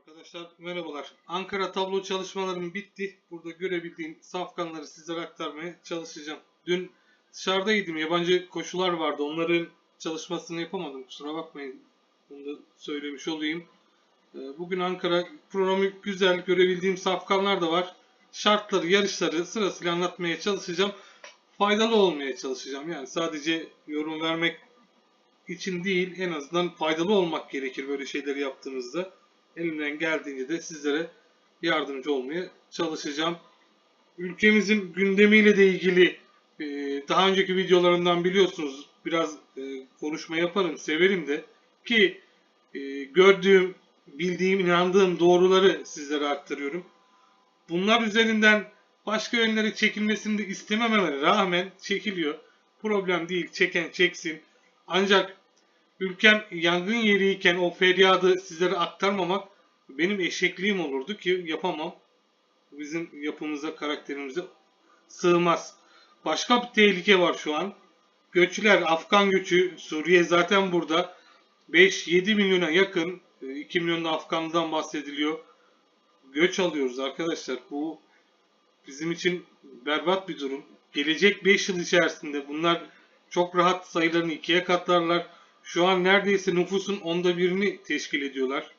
Arkadaşlar merhabalar. Ankara tablo çalışmalarım bitti. Burada görebildiğim safkanları sizlere aktarmaya çalışacağım. Dün dışarıdaydım. Yabancı koşular vardı. Onların çalışmasını yapamadım. Kusura bakmayın. Bunu da söylemiş olayım. Ee, Bugün Ankara kronomik güzel görebildiğim safkanlar da var. Şartları, yarışları sırasıyla anlatmaya çalışacağım. Faydalı olmaya çalışacağım. Yani sadece yorum vermek için değil en azından faydalı olmak gerekir böyle şeyleri yaptığımızda. Elimden geldiğince de sizlere yardımcı olmaya çalışacağım. Ülkemizin gündemiyle de ilgili e, daha önceki videolarımdan biliyorsunuz biraz e, konuşma yaparım, severim de ki e, gördüğüm, bildiğim, inandığım doğruları sizlere aktarıyorum. Bunlar üzerinden başka yönlere çekilmesini de istemememe rağmen çekiliyor. Problem değil, çeken çeksin. Ancak ülkem yangın yeriyken o feryadı sizlere aktarmamak benim eşekliğim olurdu ki yapamam. Bizim yapımıza, karakterimize sığmaz. Başka bir tehlike var şu an. Göçler, Afgan göçü, Suriye zaten burada. 5-7 milyona yakın, e, 2 milyon da Afganlı'dan bahsediliyor. Göç alıyoruz arkadaşlar. Bu bizim için berbat bir durum. Gelecek 5 yıl içerisinde bunlar çok rahat sayılarını ikiye katlarlar. Şu an neredeyse nüfusun onda birini teşkil ediyorlar.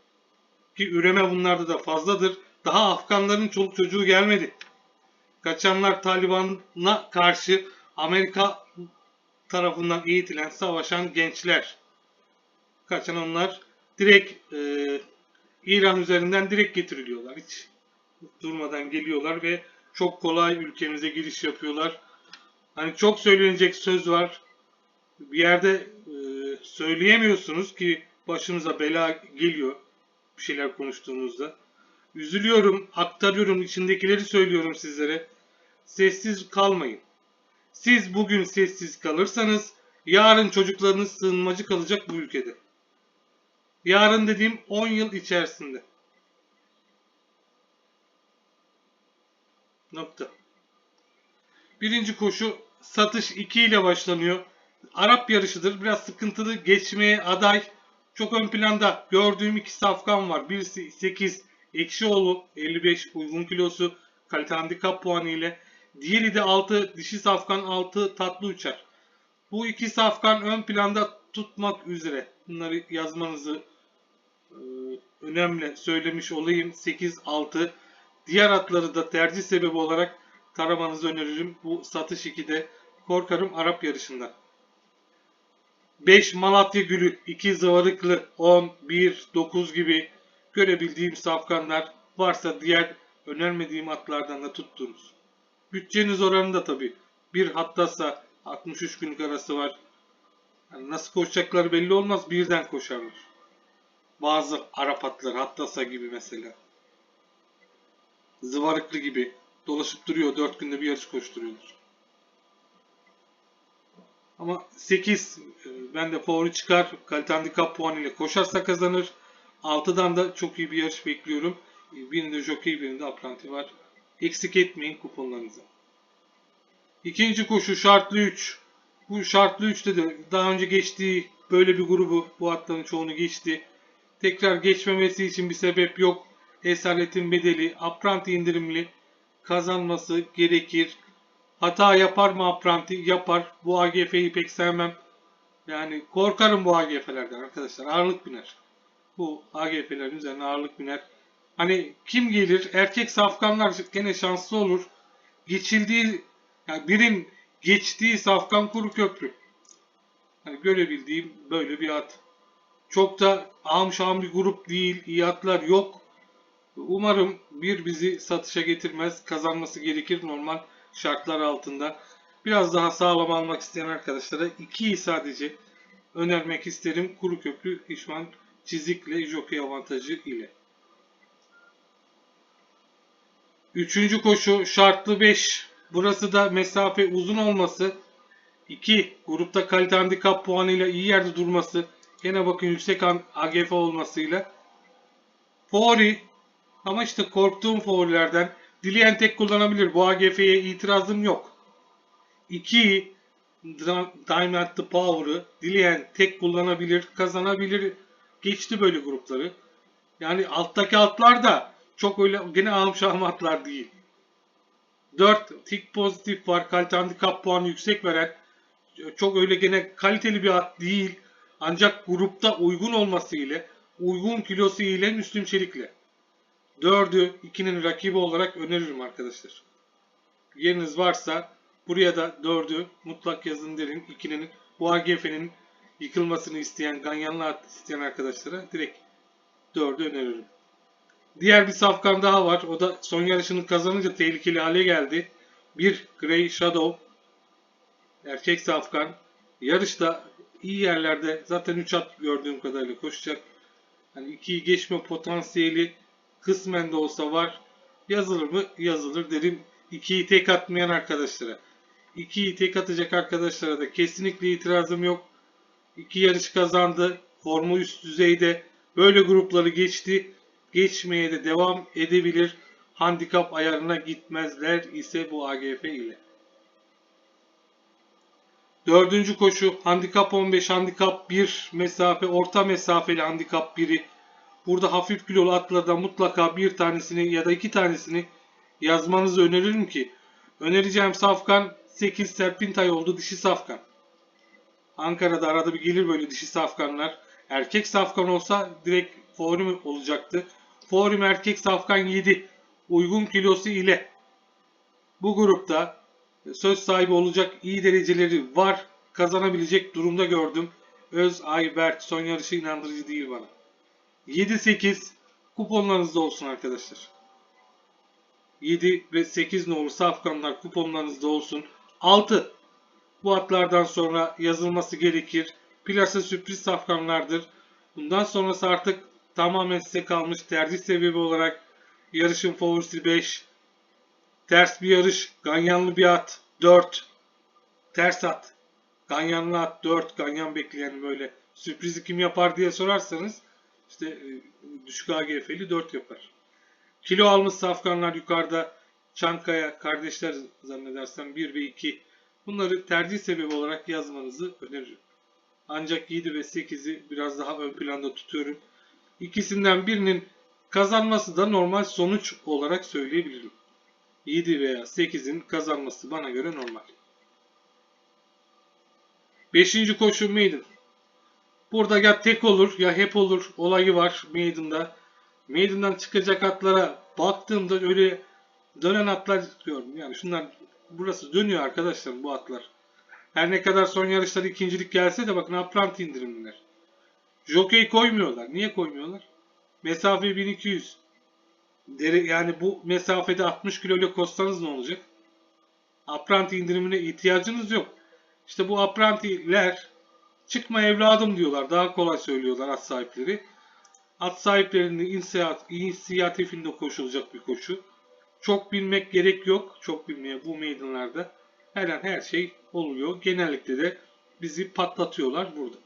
Ki üreme bunlarda da fazladır. Daha Afganların çoluk çocuğu gelmedi. Kaçanlar Taliban'a karşı Amerika tarafından eğitilen, savaşan gençler. Kaçan onlar direkt e, İran üzerinden direkt getiriliyorlar. Hiç durmadan geliyorlar ve çok kolay ülkemize giriş yapıyorlar. Hani çok söylenecek söz var. Bir yerde söyleyemiyorsunuz ki başımıza bela geliyor bir şeyler konuştuğumuzda. Üzülüyorum, aktarıyorum, içindekileri söylüyorum sizlere. Sessiz kalmayın. Siz bugün sessiz kalırsanız yarın çocuklarınız sığınmacı kalacak bu ülkede. Yarın dediğim 10 yıl içerisinde. Nokta. Birinci koşu satış 2 ile başlanıyor. Arap yarışıdır. Biraz sıkıntılı geçmeye aday. Çok ön planda gördüğüm iki safkan var. Birisi 8 Ekşioğlu 55 uygun kilosu kalite handikap puanı ile. Diğeri de 6 dişi safkan 6 tatlı uçar. Bu iki safkan ön planda tutmak üzere. Bunları yazmanızı e, önemli söylemiş olayım. 8-6. Diğer atları da tercih sebebi olarak taramanızı öneririm. Bu satış 2'de korkarım Arap yarışında. 5 Malatya Gülü, 2 Zıvarıklı, 10, 1, 9 gibi görebildiğim safkanlar varsa diğer önermediğim atlardan da tuttunuz. Bütçeniz oranında tabi. Bir hattasa 63 günlük arası var. Yani nasıl koşacakları belli olmaz birden koşarlar. Bazı Arap atlar hattasa gibi mesela. Zıvarıklı gibi dolaşıp duruyor. 4 günde bir yarış koşturuyorlar. Ama 8 e, ben de favori çıkar. Kalite handikap puanı ile koşarsa kazanır. 6'dan da çok iyi bir yarış bekliyorum. E, Birinde jockey birinde apranti var. Eksik etmeyin kuponlarınızı. İkinci koşu şartlı 3. Bu şartlı 3'te de daha önce geçtiği böyle bir grubu bu atların çoğunu geçti. Tekrar geçmemesi için bir sebep yok. Esaretin bedeli, apranti indirimli kazanması gerekir. Hata yapar mı Apranti? Yapar. Bu AGF'yi pek sevmem. Yani korkarım bu AGF'lerden arkadaşlar. Ağırlık biner. Bu AGF'lerin üzerine ağırlık biner. Hani kim gelir? Erkek safkanlar gene şanslı olur. Geçildiği, yani birin geçtiği safkan kuru köprü. Hani görebildiğim böyle bir at. Çok da ahım şahım bir grup değil. İyi atlar yok. Umarım bir bizi satışa getirmez. Kazanması gerekir normal şartlar altında. Biraz daha sağlam almak isteyen arkadaşlara 2'yi sadece önermek isterim. Kuru köprü pişman çizikle jockey avantajı ile. Üçüncü koşu şartlı 5. Burası da mesafe uzun olması. 2. Grupta kalite handikap puanıyla iyi yerde durması. Gene bakın yüksek AGF olmasıyla. Favori ama işte korktuğum favorilerden Dileyen tek kullanabilir. Bu AGF'ye itirazım yok. 2. Diamond the Power'ı dileyen tek kullanabilir, kazanabilir. Geçti böyle grupları. Yani alttaki atlar da çok öyle gene şahım atlar değil. 4 tik pozitif var. Kalite handikap puanı yüksek veren çok öyle gene kaliteli bir at değil. Ancak grupta uygun olması ile uygun kilosu ile Müslüm Çelik'le. 4'ü 2'nin rakibi olarak öneririm arkadaşlar. Yeriniz varsa buraya da 4'ü mutlak yazın derim. 2'nin bu AGF'nin yıkılmasını isteyen, ganyanlı isteyen arkadaşlara direkt 4'ü öneririm. Diğer bir safkan daha var. O da son yarışını kazanınca tehlikeli hale geldi. Bir Grey Shadow. Erkek safkan. Yarışta iyi yerlerde zaten 3 at gördüğüm kadarıyla koşacak. Hani 2'yi geçme potansiyeli kısmen de olsa var. Yazılır mı? Yazılır derim. 2'yi tek atmayan arkadaşlara. 2'yi tek atacak arkadaşlara da kesinlikle itirazım yok. 2 yarış kazandı. Formu üst düzeyde. Böyle grupları geçti. Geçmeye de devam edebilir. Handikap ayarına gitmezler ise bu AGF ile. Dördüncü koşu handikap 15, handikap 1 mesafe, orta mesafeli handikap 1'i. Burada hafif kilolu atlardan mutlaka bir tanesini ya da iki tanesini yazmanızı öneririm ki önereceğim safkan 8 serpintay oldu dişi safkan. Ankara'da arada bir gelir böyle dişi safkanlar. Erkek safkan olsa direkt forum olacaktı. Forum erkek safkan 7 uygun kilosu ile bu grupta söz sahibi olacak iyi dereceleri var. Kazanabilecek durumda gördüm. Öz Ayberk son yarışı inandırıcı değil bana. 7-8 kuponlarınızda olsun arkadaşlar. 7 ve 8 nolu safkanlar kuponlarınızda olsun. 6 bu atlardan sonra yazılması gerekir. Plasa sürpriz safkanlardır. Bundan sonrası artık tamamen size kalmış tercih sebebi olarak yarışın favorisi 5. Ters bir yarış, ganyanlı bir at 4. Ters at, ganyanlı at 4. Ganyan bekleyen böyle sürprizi kim yapar diye sorarsanız işte e, düşük AGF'li 4 yapar. Kilo almış safkanlar yukarıda Çankaya kardeşler zannedersem 1 ve 2. Bunları tercih sebebi olarak yazmanızı öneririm. Ancak 7 ve 8'i biraz daha ön planda tutuyorum. İkisinden birinin kazanması da normal sonuç olarak söyleyebilirim. 7 veya 8'in kazanması bana göre normal. 5. koşu maiden. Burada ya tek olur ya hep olur olayı var maiden'da. Maiden'dan çıkacak atlara baktığımda öyle dönen atlar diyorum. Yani şunlar burası dönüyor arkadaşlar bu atlar. Her ne kadar son yarışlarda ikincilik gelse de bakın apranti indirimliler. Jockey koymuyorlar. Niye koymuyorlar? Mesafe 1200. Dere, yani bu mesafede 60 kilo ile koşsanız ne olacak? Apranti indirimine ihtiyacınız yok. İşte bu aprantiler çıkma evladım diyorlar. Daha kolay söylüyorlar at sahipleri. At sahiplerinin inisiyatif, inisiyatifinde koşulacak bir koşu. Çok bilmek gerek yok. Çok bilmeye bu meydanlarda her an her şey oluyor. Genellikle de bizi patlatıyorlar burada.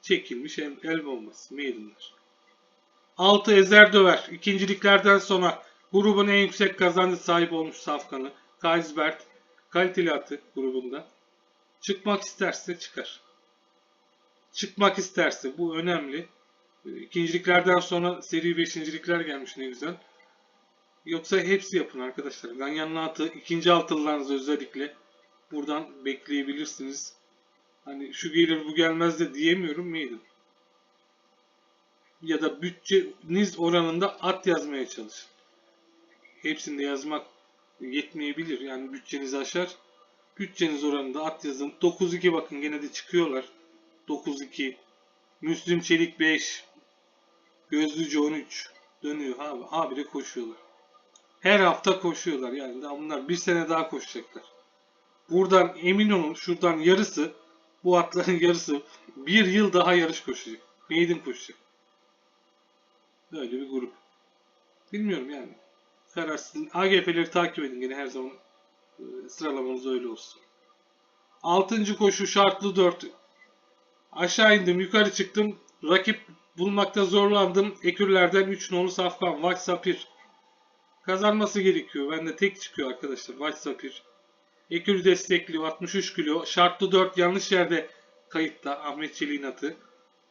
Çekilmiş el, el bombası meydanlar. 6 ezer döver. İkinciliklerden sonra grubun en yüksek kazancı sahip olmuş Safkan'ı. Kaisbert kaliteli atı grubunda. Çıkmak isterse çıkar. Çıkmak isterse bu önemli. İkinciliklerden sonra seri beşincilikler gelmiş ne güzel. Yoksa hepsi yapın arkadaşlar. Ganyanlı atı ikinci altılılarınızı özellikle buradan bekleyebilirsiniz. Hani şu gelir bu gelmez de diyemiyorum meydan. Ya da bütçeniz oranında at yazmaya çalışın. Hepsinde yazmak yetmeyebilir. Yani bütçenizi aşar. Bütçeniz oranında at yazın. 9-2 bakın gene de çıkıyorlar. 9-2. Müslüm Çelik 5. Gözlüce 13. Dönüyor abi. Habire koşuyorlar. Her hafta koşuyorlar yani. Daha bunlar bir sene daha koşacaklar. Buradan emin olun şuradan yarısı bu atların yarısı bir yıl daha yarış koşacak. Maiden koşacak. Böyle bir grup. Bilmiyorum yani. Kararsız. AGF'leri takip edin yine her zaman sıralamanız öyle olsun. Altıncı koşu şartlı 4. Aşağı indim yukarı çıktım. Rakip bulmakta zorlandım. Ekürlerden 3 nolu safkan. White Sapir. Kazanması gerekiyor. Ben de tek çıkıyor arkadaşlar. White Sapir. Ekür destekliyor. 63 kilo. Şartlı 4 yanlış yerde kayıtta. Ahmet Çelik'in atı.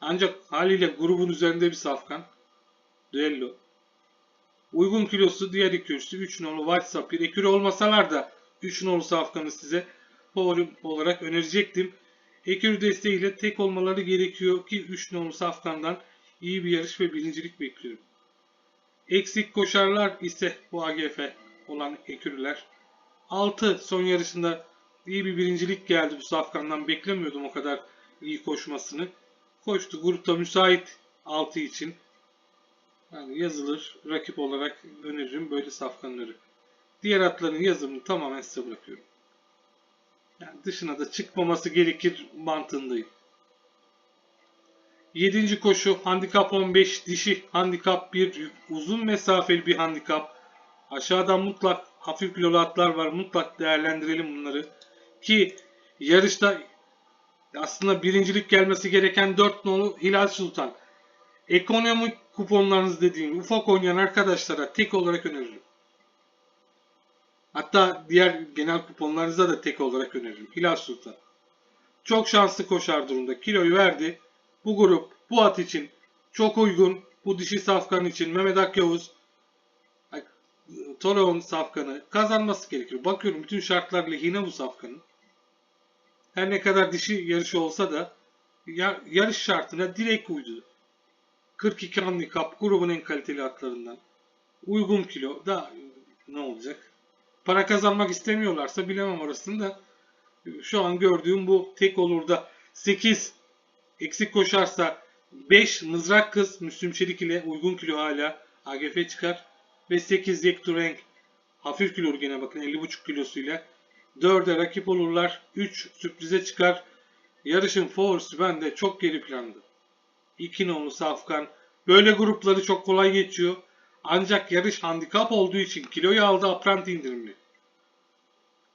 Ancak haliyle grubun üzerinde bir safkan. Duello. Uygun kilosu diğer üçlü 3 nolu White Sapphire. Ekürü olmasalar da 3 nolu safkanı size favori olarak önerecektim. Ekürü desteğiyle tek olmaları gerekiyor ki 3 nolu safkandan iyi bir yarış ve birincilik bekliyorum. Eksik koşarlar ise bu AGF olan ekürüler. 6 son yarışında iyi bir birincilik geldi bu safkandan. Beklemiyordum o kadar iyi koşmasını. Koştu. Grupta müsait 6 için. Yani yazılır. Rakip olarak öneririm böyle safkanları. Diğer atların yazımını tamamen size bırakıyorum. Yani dışına da çıkmaması gerekir mantığındayım. 7. koşu handikap 15 dişi handikap 1 uzun mesafeli bir handikap. Aşağıdan mutlak hafif kilolu atlar var. Mutlak değerlendirelim bunları. Ki yarışta aslında birincilik gelmesi gereken 4 nolu Hilal Sultan. Ekonomik kuponlarınız dediğim ufak oynayan arkadaşlara tek olarak öneririm. Hatta diğer genel kuponlarınıza da tek olarak öneririm. Hilal Sultan. Çok şanslı koşar durumda. Kiloyu verdi. Bu grup bu at için çok uygun. Bu dişi safkan için Mehmet Akyavuz Toleon safkanı kazanması gerekiyor. Bakıyorum bütün şartlar lehine bu safkanın. Her ne kadar dişi yarışı olsa da yarış şartına direkt uydu. 42 handikap grubun en kaliteli atlarından. Uygun kilo da ne olacak? Para kazanmak istemiyorlarsa bilemem orasını da. Şu an gördüğüm bu tek olur da 8 eksik koşarsa 5 mızrak kız Müslüm Çelik ile uygun kilo hala AGF çıkar. Ve 8 Yektur Renk hafif kilolu gene bakın 50,5 kilosuyla 4'e rakip olurlar. 3 sürprize çıkar. Yarışın favorisi bende çok geri planda. 2 nolu Safkan. Böyle grupları çok kolay geçiyor. Ancak yarış handikap olduğu için kiloyu aldı apranti indirimli.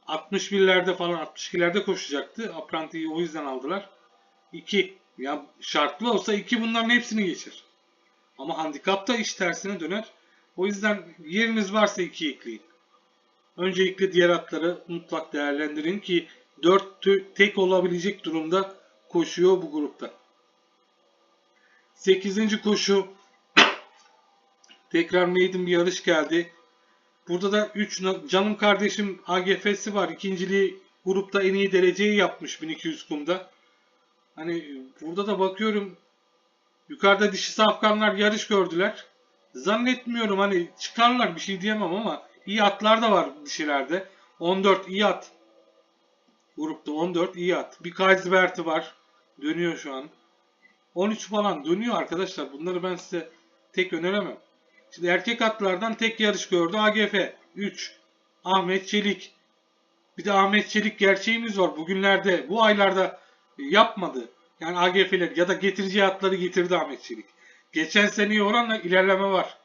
61'lerde falan 62'lerde koşacaktı. Apranti'yi o yüzden aldılar. 2. Ya şartlı olsa 2 bunların hepsini geçer. Ama handikapta iş tersine döner. O yüzden yeriniz varsa 2 ekleyin. Öncelikle diğer atları mutlak değerlendirin ki 4 tek olabilecek durumda koşuyor bu grupta. 8. koşu tekrar maiden bir yarış geldi. Burada da 3 canım kardeşim AGF'si var. İkinciliği grupta en iyi dereceyi yapmış 1200 kumda. Hani burada da bakıyorum yukarıda dişi safkanlar yarış gördüler. Zannetmiyorum hani çıkarlar bir şey diyemem ama iyi atlar da var dişilerde. 14 iyi at. Grupta 14 iyi at. Bir Kaisbert'i var. Dönüyor şu an. 13 falan dönüyor arkadaşlar. Bunları ben size tek öneremem. Şimdi erkek atlardan tek yarış gördü AGF. 3. Ahmet Çelik. Bir de Ahmet Çelik gerçeğimiz var. Bugünlerde, bu aylarda yapmadı. Yani AGF'ler ya da getireceği atları getirdi Ahmet Çelik. Geçen seneye oranla ilerleme var.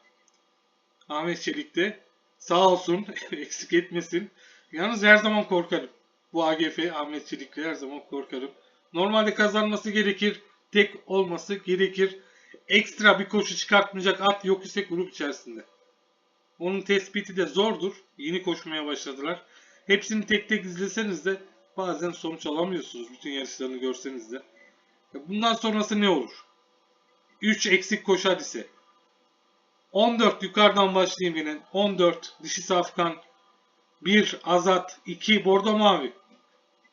Ahmet Çelik'te. Sağ olsun. eksik etmesin. Yalnız her zaman korkarım. Bu AGF Ahmet Çelik'le her zaman korkarım. Normalde kazanması gerekir. Tek olması gerekir. Ekstra bir koşu çıkartmayacak at yok ise grup içerisinde. Onun tespiti de zordur. Yeni koşmaya başladılar. Hepsini tek tek izleseniz de bazen sonuç alamıyorsunuz. Bütün yarışlarını görseniz de. Bundan sonrası ne olur? 3 eksik koşar ise 14 yukarıdan başlayayım yine. 14 dişi safkan 1 azat 2 bordo mavi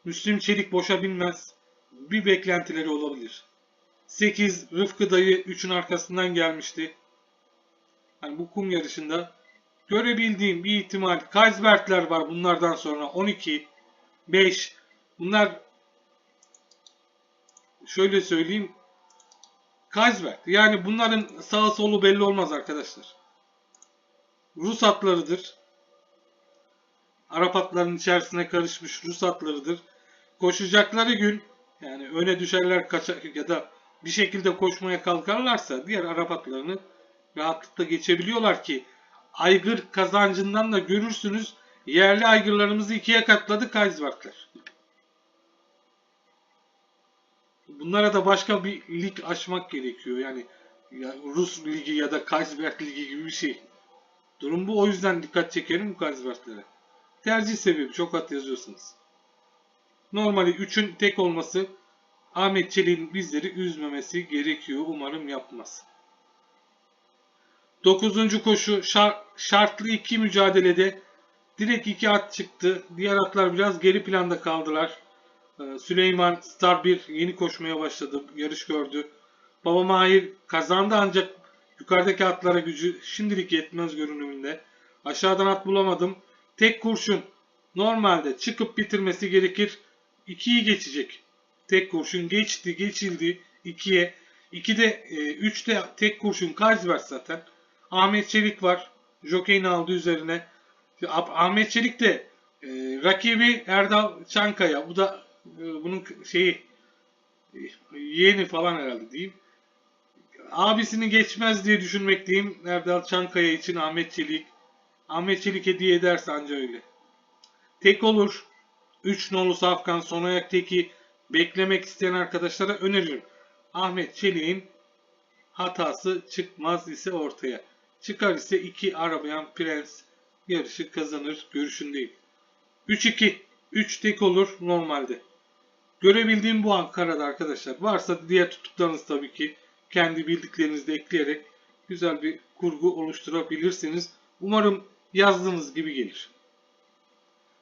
Müslüm Çelik boşa binmez. Bir beklentileri olabilir. 8 Rıfkı dayı 3'ün arkasından gelmişti. Yani bu kum yarışında görebildiğim bir ihtimal Kaisbertler var bunlardan sonra 12 5 bunlar şöyle söyleyeyim Kaisberg. Yani bunların sağ solu belli olmaz arkadaşlar. Rus atlarıdır. Arap atlarının içerisine karışmış Rus atlarıdır. Koşacakları gün yani öne düşerler kaçak ya da bir şekilde koşmaya kalkarlarsa diğer Arap atlarını rahatlıkla geçebiliyorlar ki aygır kazancından da görürsünüz yerli aygırlarımızı ikiye katladı Kaisbergler. bunlara da başka bir lig açmak gerekiyor. Yani ya Rus ligi ya da Kaisberg ligi gibi bir şey. Durum bu. O yüzden dikkat çekerim bu Kaisberglere. Tercih sebebi çok at yazıyorsunuz. Normali 3'ün tek olması Ahmet Çelik'in bizleri üzmemesi gerekiyor. Umarım yapmaz. 9. koşu şar- şartlı iki mücadelede direkt iki at çıktı. Diğer atlar biraz geri planda kaldılar. Ee, Süleyman Star 1 yeni koşmaya başladı. Yarış gördü. Baba Mahir kazandı ancak yukarıdaki atlara gücü şimdilik yetmez görünümünde. Aşağıdan at bulamadım. Tek kurşun normalde çıkıp bitirmesi gerekir. 2'yi geçecek. Tek kurşun geçti, geçildi 2'ye. 2'de 3'te tek kurşun Karsberg zaten. Ahmet Çelik var. Jockey'ini aldı üzerine. Ah- Ahmet Çelik de e, rakibi Erdal Çankaya. Bu da e, bunun şeyi e, yeğeni falan herhalde diyeyim. Abisini geçmez diye düşünmekteyim. Erdal Çankaya için Ahmet Çelik. Ahmet Çelik hediye ederse anca öyle. Tek olur. 3 nolu safkan son ayak teki beklemek isteyen arkadaşlara öneririm. Ahmet Çelik'in hatası çıkmaz ise ortaya. Çıkar ise 2 arabayan prens yarışı kazanır görüşündeyim. 3-2. 3 tek olur normalde. Görebildiğim bu Ankara'da arkadaşlar. Varsa diğer tuttuklarınız tabii ki kendi bildiklerinizi de ekleyerek güzel bir kurgu oluşturabilirsiniz. Umarım yazdığınız gibi gelir.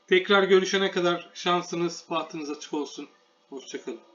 Tekrar görüşene kadar şansınız, bahtınız açık olsun. Hoşçakalın.